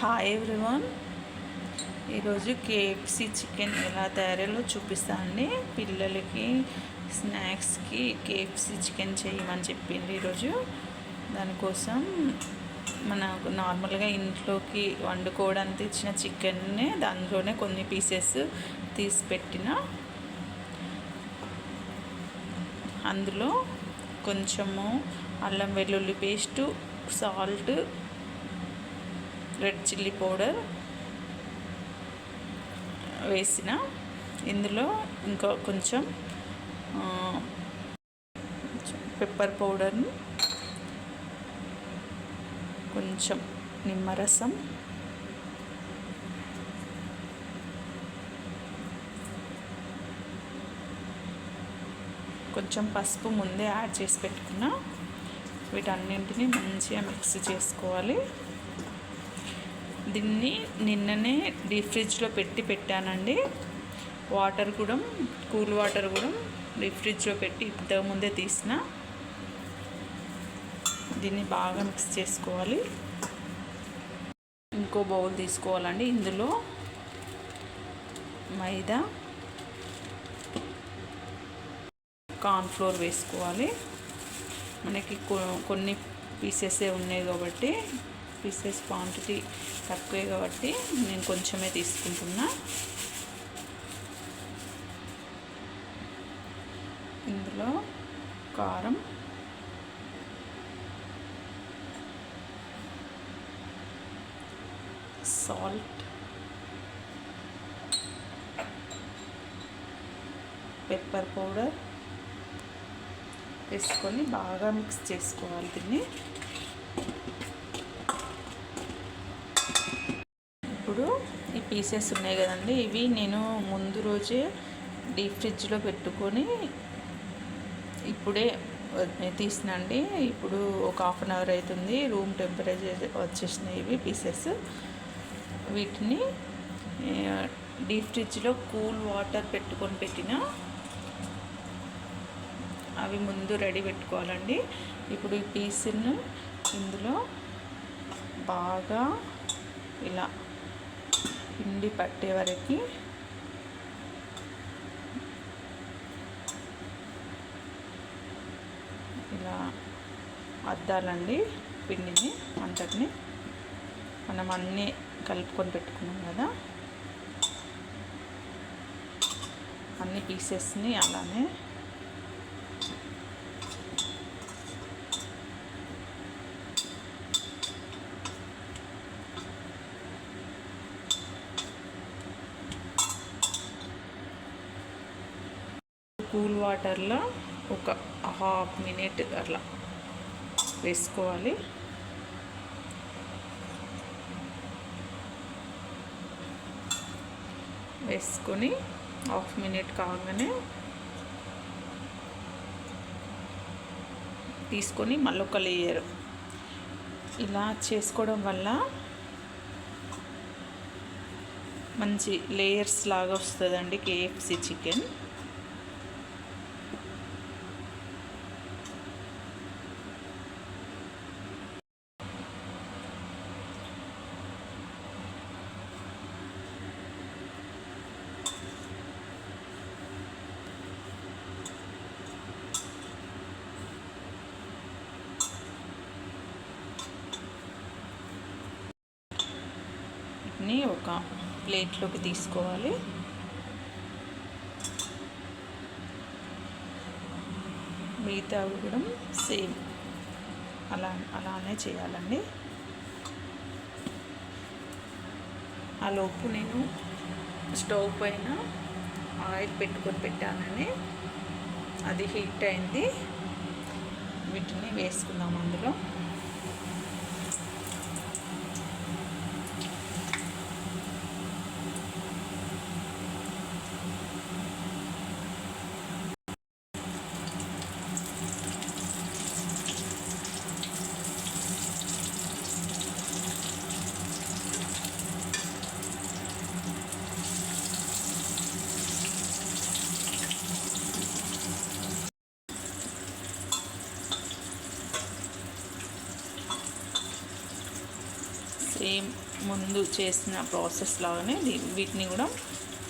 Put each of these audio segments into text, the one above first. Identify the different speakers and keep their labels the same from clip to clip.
Speaker 1: Hi everyone ఈరోజు KFC chicken ఎలా తయారీలో చూపిస్తానండి పిల్లలకి స్నాక్స్కి కేఎఫ్సి చికెన్ చేయమని చెప్పింది ఈరోజు. దానికోసం మనకు నార్మల్గా ఇంట్లోకి వండుకోవడానికి ఇచ్చిన చికెన్ని దానిలోనే కొన్ని పీసెస్ తీసి పెట్టిన. అందులో కొంచెము అల్లం వెల్లుల్లి paste salt red chilli powder వేసిన. ఇందులో ఇంకా కొంచెం పెప్పర్ పౌడర్ని కొంచెం నిమ్మరసం కొంచెం పసుపు ముందే యాడ్ చేసి పెట్టుకున్న. వీటన్నింటినీ మంచిగా మిక్స్ చేసుకోవాలి. దీన్ని నిన్ననే డీప్ ఫ్రిడ్జ్లో పెట్టి పెట్టానండి. వాటర్ కూడా కూల్ వాటర్ కూడా డీప్ ఫ్రిడ్జ్లో పెట్టి ఇంతకుముందే తీసిన. దీన్ని బాగా మిక్స్ చేసుకోవాలి. ఇంకో బౌల్ తీసుకోవాలండి ఇందులో. మైదా. కార్న్ఫ్లోర్ వేసుకోవాలి. మనకి కొన్ని పీసెసే ఉన్నాయి కాబట్టి పీసెస్ క్వాంటిటీ తక్కువే కాబట్టి నేను కొంచెమే తీసుకుంటున్నా. ఇందులో కారం. సాల్ట్. పెప్పర్ పౌడర్ వేసుకొని బాగా మిక్స్ చేసుకోవాలి దీన్ని. ఇప్పుడు ఈ పీసెస్ ఉన్నాయి కదండి. ఇవి నేను ముందు రోజే డీప్ ఫ్రిడ్జ్లో పెట్టుకొని ఇప్పుడే తీసినండి ఇప్పుడు ఒక హాఫ్ అన్ అవర్ అవుతుంది రూమ్ టెంపరేచర్ వచ్చేసినాయి ఇవి పీసెస్ వీటిని డీప్ ఫ్రిడ్జ్లో కూల్ వాటర్ పెట్టుకొని పెట్టిన అవి ముందు రెడీ పెట్టుకోవాలండి. ఇప్పుడు ఈ పీస్ను ఇందులో బాగా ఇలా పిండి పట్టే వరకు. ఇలా అద్దాలండి పిండిని అంతటిని. మనం అన్నీ కలుపుకొని పెట్టుకున్నాం కదా. అన్ని పీసెస్ని అలానే కూల్ వాటర్లో ఒక హాఫ్ మినిట్ అట్లా వేసుకోవాలి. వేసుకొని హాఫ్ మినిట్ కాగానే తీసుకొని మళ్ళీ ఒక లేయర్ ఇలా చేసుకోవడం వల్ల మంచి లేయర్స్ లాగా వస్తుందండి కేఎఫ్సి చికెన్ ని ఒక ప్లేట్లోకి తీసుకోవాలి. మిగతా కూడా సేమ్. అలా అలానే చేయాలండి. ఆ లోపు నేను స్టవ్ పైన ఆయిల్ పెట్టుకొని పెట్టానని అది హీట్ అయింది. వీటిని వేసుకుందాం అందులో. సేమ్ ముందు చేసిన ప్రాసెస్ లాగానే వీటిని కూడా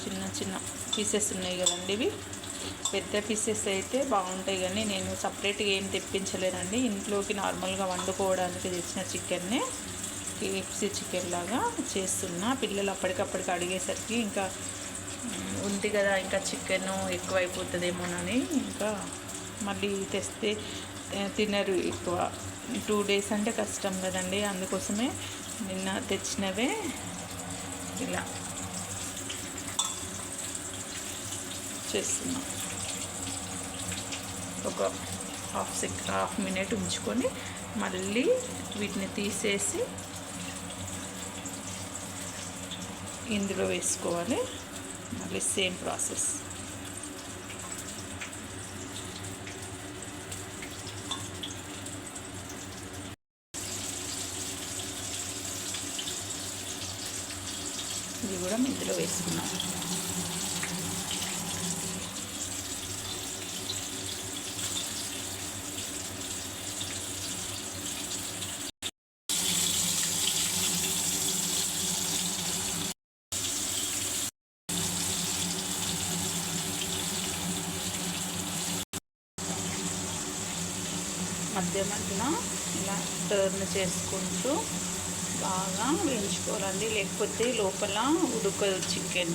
Speaker 1: చిన్న చిన్న పీసెస్ ఉన్నాయి కదండి ఇవి. పెద్ద పీసెస్ అయితే బాగుంటాయి కానీ నేను సపరేట్గా ఏం తెప్పించలేనండి. ఇంట్లోకి నార్మల్గా వండుకోవడానికి తెచ్చిన చికెన్నే కేఎఫ్సి చికెన్ లాగా చేస్తున్నా. పిల్లలు అప్పటికప్పటికి అడిగేసరికి ఇంకా ఉంది కదా ఇంకా చికెన్ ఎక్కువైపోతుందేమోనని ఇంకా మళ్ళీ తెస్తే తినరు ఎక్కువ. టూ డేస్ అంటే కష్టం కదండి. అందుకోసమే నిన్న తెచ్చినవే. ఇలా. చేస్తున్నాం. ఒక హాఫ్ సెక్ హాఫ్ మినిట్ ఉంచుకొని మళ్ళీ వీటిని తీసేసి ఇందులో వేసుకోవాలి. మళ్ళీ సేమ్ ప్రాసెస్. ఇది కూడా ఇందులో వేసుకున్నాం. మధ్య మధ్యన ఇలా టర్న్ చేసుకుంటూ బాగా వేయించుకోవాలండి. లేకపోతే లోపల ఉడకదు చికెన్.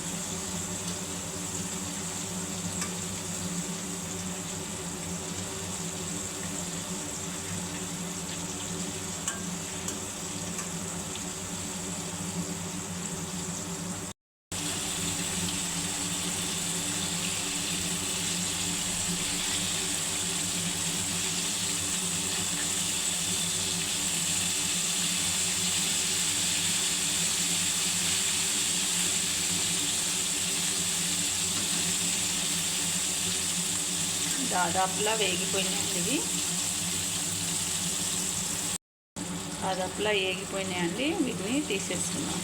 Speaker 1: దాదాపులా వేగిపోయినాయండి ఇవి. దాదాపులా వేగిపోయినాయండి వీటిని తీసేస్తున్నాం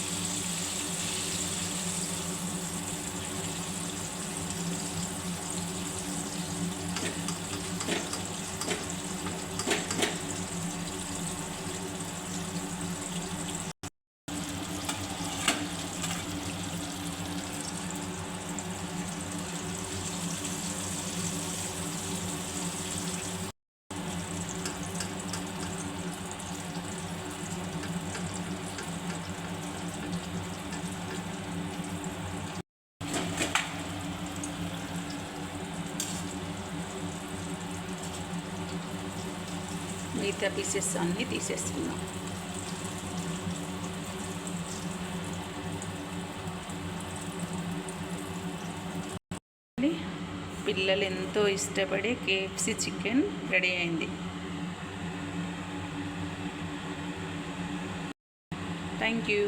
Speaker 1: మిగతా పీసెస్ అన్నీ తీసేస్తున్నాం. పిల్లలు ఎంతో ఇష్టపడే కేఎఫ్సి చికెన్ రెడీ అయింది. Thank you.